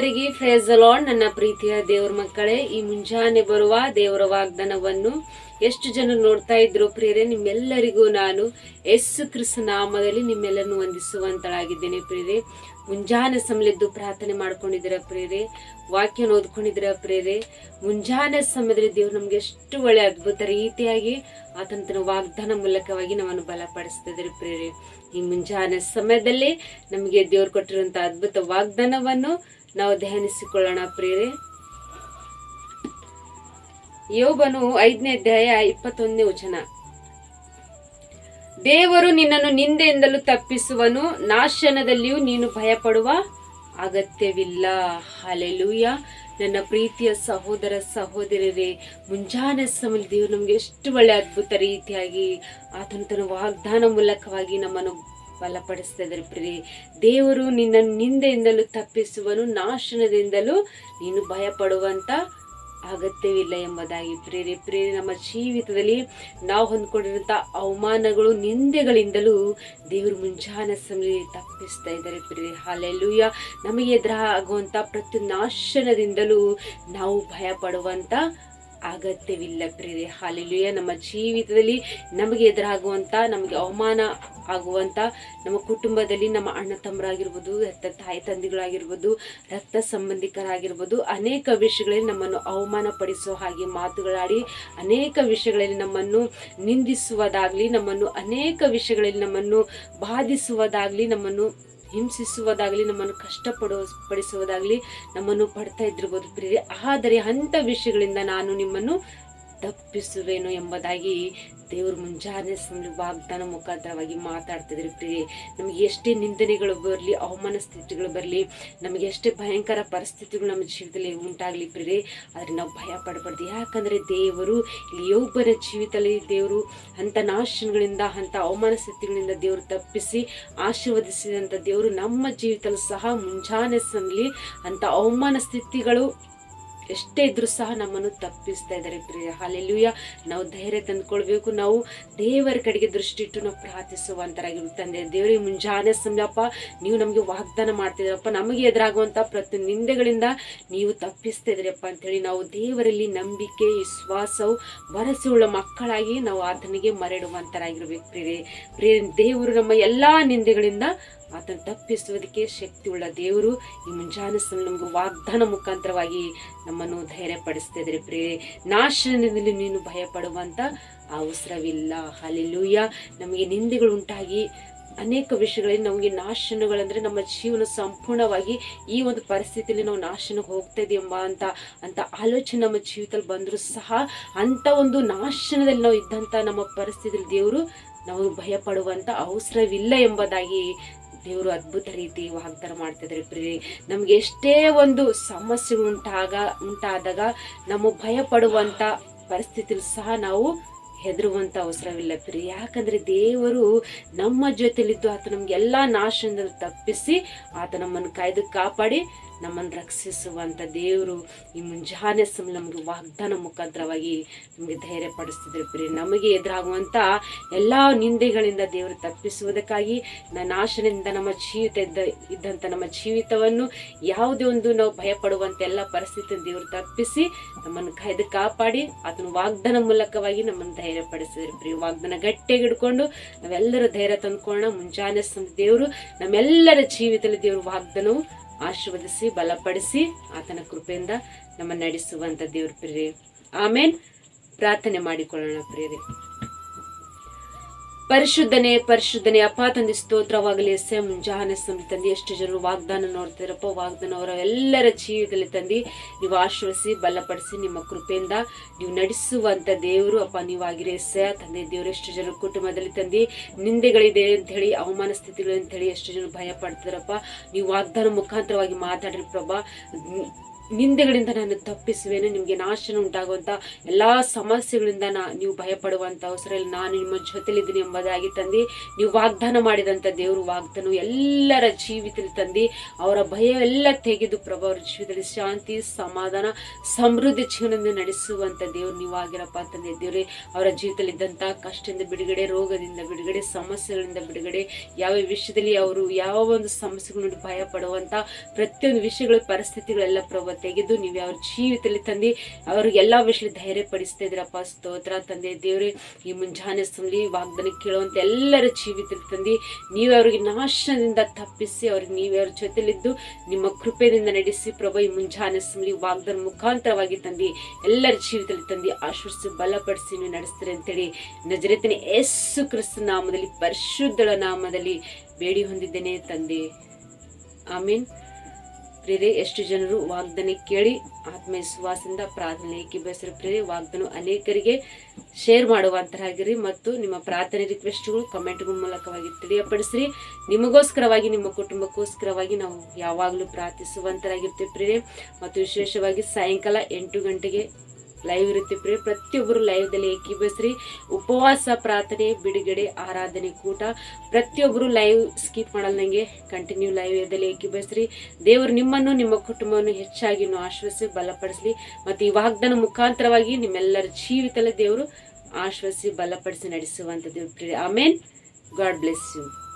ನಿಮ್ಮೆಲ್ಲರಿಗೆ phrase ಅಲಾಡ್ ನನ್ನ ಪ್ರೀತಿಯ ದೇವ್ರ ಮಕ್ಕಳೇ, ಈ ಮುಂಜಾನೆ ಬರುವ ದೇವರ ವಾಗ್ದಾನವನ್ನು ಎಷ್ಟು ಜನ ನೋಡ್ತಾ ಇದ್ರು ಪ್ರಿಯರೇ, ನಿಮ್ಮೆಲ್ಲರಿಗೂ ನಾನು ಎಸ್ ಕ್ರಿಸ್ತ ನಾಮದಲ್ಲಿ ನಿಮ್ಮೆಲ್ಲರನ್ನು ವಂದಿಸುವಂತಳಾಗಿದ್ದೇನೆ ಪ್ರಿಯರೇ. ಮುಂಜಾನೆ ಸಮಯದ್ದು ಪ್ರಾರ್ಥನೆ ಮಾಡ್ಕೊಂಡಿದ್ದೀರ ಪ್ರೇರೆ ವಾಕ್ಯನ ಓದ್ಕೊಂಡಿದ್ದೀರ ಪ್ರೇರೆ ಮುಂಜಾನೆ ಸಮಯದಲ್ಲಿ ದೇವ್ರು ನಮ್ಗೆ ಎಷ್ಟು ಒಳ್ಳೆ ಅದ್ಭುತ ರೀತಿಯಾಗಿ ಆತನ ತನ್ನ ವಾಗ್ದಾನ ಮೂಲಕವಾಗಿ ನಮ್ಮನ್ನು ಬಲಪಡಿಸ್ತಿದ್ದಾರೆ ಪ್ರೇರೆ ಈ ಮುಂಜಾನೆ ಸಮಯದಲ್ಲಿ ನಮಗೆ ದೇವ್ರು ಕೊಟ್ಟಿರುವಂತಹ ಅದ್ಭುತ ವಾಗ್ದಾನವನ್ನು ನಾವು ಧ್ಯಾನಿಸಿಕೊಳ್ಳೋಣ ಪ್ರಿಯರೇ. ಯೋಬನು ಐದನೇ ಅಧ್ಯಾಯ ಇಪ್ಪತ್ತೊಂದನೇ ವಚನ. ದೇವರು ನಿನ್ನನ್ನು ನಿಂದೆಯಿಂದಲೂ ತಪ್ಪಿಸುವನು, ನಾಶನದಲ್ಲಿಯೂ ನೀನು ಭಯಪಡುವ ಅಗತ್ಯವಿಲ್ಲ. ಹಾಲೆಲೂಯ ನನ್ನ ಪ್ರೀತಿಯ ಸಹೋದರ ಸಹೋದರರೇ, ಮುಂಜಾನೆ ಸಮಯ ದೇವರು ನಮ್ಗೆ ಎಷ್ಟು ಒಳ್ಳೆ ಅದ್ಭುತ ರೀತಿಯಾಗಿ ಆತನ ತನ್ನ ವಾಗ್ದಾನ ಮೂಲಕವಾಗಿ ನಮ್ಮನ್ನು ಬಲಪಡಿಸ್ತಾ ಇದ್ದಾರೆ ಪ್ರಿಯರೇ ದೇವರು ನಿನ್ನ ನಿಂದೆಯಿಂದಲೂ ತಪ್ಪಿಸುವನು, ನಾಶನದಿಂದಲೂ ನೀನು ಭಯಪಡುವಂತ ಅಗತ್ಯವಿಲ್ಲ ಎಂಬುದಾಗಿ ಪ್ರೇರಿ ಪ್ರೇರಿ ನಮ್ಮ ಜೀವಿತದಲ್ಲಿ ನಾವು ಹೊಂದ್ಕೊಂಡಿರುವಂಥ ಅವಮಾನಗಳು, ನಿಂದೆಗಳಿಂದಲೂ ದೇವರು ಮುಂಜಾನೆ ಸಮಯದಲ್ಲಿ ತಪ್ಪಿಸ್ತಾ ಇದ್ದಾರೆ ಪ್ರೇರೆ ಹಾಲೆಲ್ಲೂಯ, ನಮಗೆ ಎದುರಾಗುವಂತ ಪ್ರತಿ ನಾಶನದಿಂದಲೂ ನಾವು ಭಯ ಪಡುವಂಥ ಅಗತ್ಯವಿಲ್ಲ ಪ್ರೇರೆ ಹಾಲೆಲ್ಲೂಯ ನಮ್ಮ ಜೀವಿತದಲ್ಲಿ ನಮಗೆ ಎದುರಾಗುವಂಥ ನಮಗೆ ಅವಮಾನ ಆಗುವಂಥ ನಮ್ಮ ಕುಟುಂಬದಲ್ಲಿ ನಮ್ಮ ಅಣ್ಣ ತಮ್ಮರಾಗಿರ್ಬೋದು ರಕ್ತ ತಾಯಿ ತಂದೆಗಳಾಗಿರ್ಬೋದು, ರಕ್ತ ಸಂಬಂಧಿಕರಾಗಿರ್ಬೋದು, ಅನೇಕ ವಿಷಯಗಳಲ್ಲಿ ನಮ್ಮನ್ನು ಅವಮಾನ ಪಡಿಸೋ ಹಾಗೆ ಮಾತುಗಳಾಡಿ, ಅನೇಕ ವಿಷಯಗಳಲ್ಲಿ ನಮ್ಮನ್ನು ನಿಂದಿಸುವುದಾಗ್ಲಿ, ನಮ್ಮನ್ನು ಅನೇಕ ವಿಷಯಗಳಲ್ಲಿ ನಮ್ಮನ್ನು ಬಾಧಿಸುವುದಾಗ್ಲಿ, ನಮ್ಮನ್ನು ಹಿಂಸಿಸುವುದಾಗಲಿ ನಮ್ಮನ್ನು ಕಷ್ಟಪಡೋ ಪಡಿಸುವುದಾಗಲಿ ನಮ್ಮನ್ನು ಪಡ್ತಾ ಇದ್ದಿರ್ಬೋದು ಪ್ರೀತಿ ಆದರೆ ಅಂಥ ವಿಷಯಗಳಿಂದ ನಾನು ನಿಮ್ಮನ್ನು ತಪ್ಪಿಸುವೆನು ಎಂಬುದಾಗಿ ದೇವರು ಮುಂಜಾನೆ ಸಮಯ ವಾಗ್ದಾನ ಮುಖಾಂತರವಾಗಿ ಮಾತಾಡ್ತಿದ್ರು ಪ್ರಿಯೆ. ನಮಗೆ ಎಷ್ಟೇ ನಿಂದನೆಗಳು ಬರಲಿ ಅವಮಾನ ಸ್ಥಿತಿಗಳು ಬರಲಿ, ನಮಗೆ ಎಷ್ಟೇ ಭಯಂಕರ ಪರಿಸ್ಥಿತಿಗಳು ನಮ್ಮ ಜೀವಿತದಲ್ಲಿ ಉಂಟಾಗಲಿ ಪ್ರಿಯೆ, ಆದರೆ ನಾವು ಭಯ ಪಡಬಾರ್ದು. ಯಾಕಂದರೆ ದೇವರು, ಇಲ್ಲಿ ಒಬ್ಬರ ಜೀವಿತದಲ್ಲಿ ದೇವರು ಅಂಥ ನಾಶನಗಳಿಂದ, ಅಂಥ ಅವಮಾನ ಸ್ಥಿತಿಗಳಿಂದ ದೇವರು ತಪ್ಪಿಸಿ, ಆಶೀರ್ವದಿಸಿದಂಥ ದೇವರು ನಮ್ಮ ಜೀವಿತಲ್ಲೂ ಸಹ ಮುಂಜಾನೆ ಸಮಲಿ ಅಂಥ ಅವಮಾನ ಸ್ಥಿತಿಗಳು ಎಷ್ಟೇ ಇದ್ರೂ ಸಹ ನಮ್ಮನ್ನು ತಪ್ಪಿಸ್ತಾ ಇದ್ದಾರೆ ಪ್ರಿಯ. ಹಾಲೆಲ್ಲೂಯ ನಾವು ಧೈರ್ಯ ತಂದ್ಕೊಳ್ಬೇಕು. ನಾವು ದೇವರ ಕಡೆಗೆ ದೃಷ್ಟಿ ಇಟ್ಟು ನಾವು ಪ್ರಾರ್ಥಿಸುವಂತರಾಗಿ ತಂದೆ ದೇವರಿಗೆ ಮುಂಜಾನೆ ಸಮಯಪ್ಪ ನೀವು ನಮಗೆ ವಾಗ್ದಾನ ಮಾಡ್ತಿದ್ರಪ್ಪ ನಮಗೆ ಎದುರಾಗುವಂಥ ಪ್ರತಿ ನಿಂದೆಗಳಿಂದ ನೀವು ತಪ್ಪಿಸ್ತಾ ಇದ್ದೀರಪ್ಪ ಅಂತೇಳಿ ನಾವು ದೇವರಲ್ಲಿ ನಂಬಿಕೆ, ವಿಶ್ವಾಸವು ಭರಸೆ ಮಕ್ಕಳಾಗಿ ನಾವು ಆತನಿಗೆ ಮರಡುವಂತರಾಗಿರ್ಬೇಕು ಪ್ರಿಯರೇ. ಪ್ರಿಯ ದೇವರು ನಮ್ಮ ಎಲ್ಲಾ ನಿಂದೆಗಳಿಂದ ಆತನ ತಪ್ಪಿಸುವುದಕ್ಕೆ ಶಕ್ತಿ ಉಳ್ಳ ದೇವರು ಈ ಮುಂಜಾನೆ ನಮಗೆ ವಾಗ್ದಾನ ಮುಖಾಂತರವಾಗಿ ನಮ್ಮನ್ನು ಧೈರ್ಯ ಪಡಿಸ್ತಿದ್ರೆ ಪ್ರೇ ನಾಶನದಲ್ಲಿ ನೀನು ಭಯ ಪಡುವಂತ ಅವಸರವಿಲ್ಲ. ಹಾಲೆಲ್ಲೂಯ ನಮಗೆ ನಿಂದೆಗಳು ಉಂಟಾಗಿ ಅನೇಕ ವಿಷಯಗಳಲ್ಲಿ ನಮಗೆ ನಾಶನಗಳಂದ್ರೆ ನಮ್ಮ ಜೀವನ ಸಂಪೂರ್ಣವಾಗಿ ಈ ಒಂದು ಪರಿಸ್ಥಿತಿಯಲ್ಲಿ ನಾವು ನಾಶನಕ್ಕೆ ಹೋಗ್ತಾ ಇದೀವಿ ಅಂತ ಅಂತ ಆಲೋಚನೆ ನಮ್ಮ ಜೀವಿತದಲ್ಲಿ ಬಂದರೂ ಸಹ ಅಂತ ಒಂದು ನಾಶನದಲ್ಲಿ ನಾವು ಇದ್ದಂತ ನಮ್ಮ ಪರಿಸ್ಥಿತಿಯಲ್ಲಿ ದೇವರು ನಾವು ಭಯ ಪಡುವಂತ ಅವಸರವಿಲ್ಲ ಎಂಬುದಾಗಿ ದೇವರು ಅದ್ಭುತ ರೀತಿ ವಾಗ್ದಾನ ಮಾಡ್ತಿದ್ದಾರೆ ಪ್ರೀ ನಮ್ಗೆ ಎಷ್ಟೇ ಒಂದು ಸಮಸ್ಯೆ ಉಂಟಾಗ, ಉಂಟಾದಾಗ ನಮ್ಮ ಭಯ ಪಡುವಂತ ಪರಿಸ್ಥಿತಿಲಿ ಸಹ ನಾವು ಹೆದರುವಂತ ಅವಸರವಿಲ್ಲ ಪ್ರಿಯ ಯಾಕಂದ್ರೆ ದೇವರು ನಮ್ಮ ಜೊತೆಲಿದ್ದು ಆತ ನಮ್ಗೆ ಎಲ್ಲಾ ನಾಶದಿಂದ ತಪ್ಪಿಸಿ ಆತ ನಮ್ಮನ್ನು ಕಾಯ್ದು ಕಾಪಾಡಿ ನಮ್ಮನ್ನು ರಕ್ಷಿಸುವಂತ ದೇವರು ಈ ಮುಂಜಾನೆ ಸಮ ನಮಗೆ ವಾಗ್ದಾನ ಮುಖಾಂತರವಾಗಿ ನಮಗೆ ಧೈರ್ಯ ಪಡಿಸ್ತಿದ್ರು ಪ್ರಿಯ ನಮಗೆ ಎದುರಾಗುವಂಥ ಎಲ್ಲಾ ನಿಂದೆಗಳಿಂದ ದೇವರು ತಪ್ಪಿಸುವುದಕ್ಕಾಗಿ ನಾಶನದಿಂದ ನಮ್ಮ ಜೀವಿತ ಇದ್ದ ಇದ್ದಂಥ ನಮ್ಮ ಜೀವಿತವನ್ನು ಯಾವುದೇ ಒಂದು ನಾವು ಭಯಪಡುವಂಥ ಎಲ್ಲ ಪರಿಸ್ಥಿತಿ ದೇವರು ತಪ್ಪಿಸಿ ನಮ್ಮನ್ನು ಕಾಯ್ದು ಕಾಪಾಡಿ, ಆತನ ವಾಗ್ದಾನ ಮೂಲಕವಾಗಿ ನಮ್ಮನ್ನು ಧೈರ್ಯ ಪಡಿಸಿದ್ರು ಪ್ರಿಯ ವಾಗ್ದಾನ ಗಟ್ಟಿಯಾಗಿ ಹಿಡ್ಕೊಂಡು ನಾವೆಲ್ಲರೂ ಧೈರ್ಯ ತಂದ್ಕೊಳ್ಳೋಣ. ಮುಂಜಾನೆ ಸಮ ದೇವರು ನಮ್ಮೆಲ್ಲರ ಜೀವಿತದಲ್ಲಿ ದೇವರು ವಾಗ್ದಾನವು ಆಶೀರ್ವದಿಸಿ ಬಲಪಡಿಸಿ ಆತನ ಕೃಪೆಯಿಂದ ನಮ್ಮ ನಡೆಸುವಂತ ದೇವ್ರ ಪ್ರಿಯರಿ. ಆಮೇನ್. ಪ್ರಾರ್ಥನೆ ಮಾಡಿಕೊಳ್ಳೋಣ ಪ್ರಿಯರೇ. ಪರಿಶುದ್ಧನೆ, ಪರಿಶುದ್ಧನೇ, ಅಪ್ಪ ತಂದೆ ಸ್ತೋತ್ರವಾಗಲಿ, ಎಸ್ಸೆ ಮುಂಜಾನೆ ಸಮಯ ತಂದೆ, ಎಷ್ಟು ಜನರು ವಾಗ್ದಾನ ನೋಡ್ತಿರಪ್ಪ, ವಾಗ್ದಾನ ಅವರ ಎಲ್ಲರ ಜೀವಿತದಲ್ಲಿ ತಂದು, ನೀವು ಆಶ್ರಯಿಸಿ, ಬಲಪಡಿಸಿ, ನಿಮ್ಮ ಕೃಪೆಯಿಂದ ನೀವು ನಡೆಸುವಂತ ದೇವರು ಅಪ್ಪ ನೀವಾಗಿರಿ ಎಸ್ ತಂದೆ ದೇವರು. ಎಷ್ಟು ಜನರು ಕುಟುಂಬದಲ್ಲಿ ತಂದು, ನಿಂದೆಗಳಿದೆ ಅಂತ ಹೇಳಿ ಅವಮಾನ ಸ್ಥಿತಿಗಳು ಅಂತ ಹೇಳಿ ಎಷ್ಟು ಜನರು ಭಯ ಪಡ್ತಾರಪ್ಪ ನೀವು ವಾಗ್ದಾನ ಮುಖಾಂತರವಾಗಿ ಮಾತಾಡಿರಿ ಪ್ರಭಾ. ನಿಂದೆಗಳಿಂದ ನಾನು ತಪ್ಪಿಸುವೆನು, ನಿಮಗೆ ನಾಶನ ಉಂಟಾಗುವಂಥ ಎಲ್ಲ ಸಮಸ್ಯೆಗಳಿಂದ ನಾ ನೀವು ಭಯಪಡುವಂಥ ಅವಸರಲ್ಲಿ ನಾನು ನಿಮ್ಮ ಜೊತೆಲಿದ್ದೀನಿ ಎಂಬುದಾಗಿ ತಂದು, ನೀವು ವಾಗ್ದಾನ ಮಾಡಿದಂಥ ದೇವರು ವಾಗ್ದಾನ ಎಲ್ಲರ ಜೀವಿತದಲ್ಲಿ ತಂದು, ಅವರ ಭಯ ಎಲ್ಲ ತೆಗೆದು ಪ್ರಭು ಅವರ ಜೀವಿತದಲ್ಲಿ ಶಾಂತಿ, ಸಮಾಧಾನ, ಸಮೃದ್ಧಿ ಜೀವನದಿಂದ ನಡೆಸುವಂಥ ದೇವರು ನೀವು ಆಗಿರಪ್ಪ ತಂದೆ ದೇವರೇ. ಅವರ ಜೀವಿತದಲ್ಲಿದ್ದಂಥ ಕಷ್ಟದಿಂದ ಬಿಡುಗಡೆ, ರೋಗದಿಂದ ಬಿಡುಗಡೆ, ಸಮಸ್ಯೆಗಳಿಂದ ಬಿಡುಗಡೆ, ಯಾವ ವಿಷಯದಲ್ಲಿ ಅವರು ಯಾವ ಒಂದು ಸಮಸ್ಯೆಗಳು ನೋಡಿ ಭಯ ಪಡುವಂಥ ಪ್ರತಿಯೊಂದು ವಿಷಯಗಳ ಪರಿಸ್ಥಿತಿಗಳೆಲ್ಲ ಪ್ರಭು ತೆಗೆದು ನೀವು ಅವ್ರ ಜೀವಿತದಲ್ಲಿ ತಂದು ಅವ್ರಿಗೆ ಎಲ್ಲ ವಿಷಯದಲ್ಲಿ ಧೈರ್ಯ ಪಡಿಸ್ತಾ ಇದ್ರಪ್ಪ ಸ್ತೋತ್ರ ತಂದೆ. ದೇವ್ರಿ, ಈ ಮುಂಜಾನೆ ಸುಮ್ಲಿ ವಾಗ್ದಾನ ಕೇಳುವಂತ ಎಲ್ಲರ ಜೀವಿತದಲ್ಲಿ ತಂದು, ನೀವೇ ಅವ್ರಿಗೆ ನಾಶದಿಂದ ತಪ್ಪಿಸಿ ಅವ್ರಿಗೆ ನೀವೇ ಅವ್ರ ಜೊತೆಲಿದ್ದು ನಿಮ್ಮ ಕೃಪೆಯಿಂದ ನಡೆಸಿ ಪ್ರಭು ಈ ಮುಂಜಾನೆ ಸುಮ್ಲಿ ವಾಗ್ದಾನ ಮುಖಾಂತರವಾಗಿ ತಂದು, ಎಲ್ಲರ ಜೀವಿತದಲ್ಲಿ ತಂದು ಆಶ್ವಸಿಸಿ ಬಲಪಡಿಸಿ ನೀವು ನಡೆಸ್ತೀರಿ ಅಂತೇಳಿ ನಜರತಿನ ಯೇಸು ಕ್ರಿಸ್ತ ನಾಮದಲ್ಲಿ, ಪರಿಶುದ್ಧಳ ನಾಮದಲ್ಲಿ ಬೇಡಿ ಹೊಂದಿದ್ದೇನೆ ತಂದೆ. ಆಮೀನ್. ಪ್ರೇರೆ ಎಷ್ಟು ಜನರು ವಾಗ್ದಾನ ಕೇಳಿ ಆತ್ಮವಿಶ್ವಾಸದಿಂದ ಪ್ರಾರ್ಥನೆ ಬಯಸಿರು ಪ್ರೇರೆ ವಾಗ್ದಾನ ಅನೇಕರಿಗೆ ಶೇರ್ ಮಾಡುವಂತರಾಗಿರಿ ಮತ್ತು ನಿಮ್ಮ ಪ್ರಾರ್ಥನೆ ರಿಕ್ವೆಸ್ಟ್ಗಳು ಕಮೆಂಟ್ಗಳ ಮೂಲಕವಾಗಿ ತಿಳಿಯಪಡಿಸ್ರಿ. ನಿಮಗೋಸ್ಕರವಾಗಿ, ನಿಮ್ಮ ಕುಟುಂಬಕ್ಕೋಸ್ಕರವಾಗಿ ನಾವು ಯಾವಾಗಲೂ ಪ್ರಾರ್ಥಿಸುವಂತರಾಗಿರ್ತೀವಿ ಪ್ರೇರೆ ಮತ್ತು ವಿಶೇಷವಾಗಿ ಸಾಯಂಕಾಲ ಎಂಟು ಗಂಟೆಗೆ ಲೈವ್ ಇರುತ್ತೆ ಪ್ರಿಯ ಪ್ರತಿಯೊಬ್ಬರು ಲೈವ್ದಲ್ಲಿ ಏಕೀಭವಿಸ್ರಿ. ಉಪವಾಸ, ಪ್ರಾರ್ಥನೆ, ಬಿಡುಗಡೆ, ಆರಾಧನೆ, ಕೂಟ ಪ್ರತಿಯೊಬ್ಬರು ಲೈವ್ ಸ್ಕಿಪ್ ಮಾಡಲ್ದಂಗೆ ಕಂಟಿನ್ಯೂ ಲೈವ್ ದಲ್ಲಿ ಏಕೀಭವಿಸ್ರಿ. ದೇವರು ನಿಮ್ಮನ್ನು, ನಿಮ್ಮ ಕುಟುಂಬವನ್ನು ಹೆಚ್ಚಾಗಿ ಆಶ್ವಾಸಿ ಬಲಪಡಿಸಲಿ. ಮತ್ತು ಈ ವಾಗ್ದಾನ ಮುಖಾಂತರವಾಗಿ ನಿಮ್ಮೆಲ್ಲರ ಜೀವಿತದಲ್ಲಿ ದೇವರು ಆಶ್ವಾಸಿ ಬಲಪಡಿಸಿ ನಡೆಸುವಂಥದ್ದು ಪ್ರಿಯ ಆಮೇನ್ ಗಾಡ್ ಬ್ಲೆಸ್ ಯು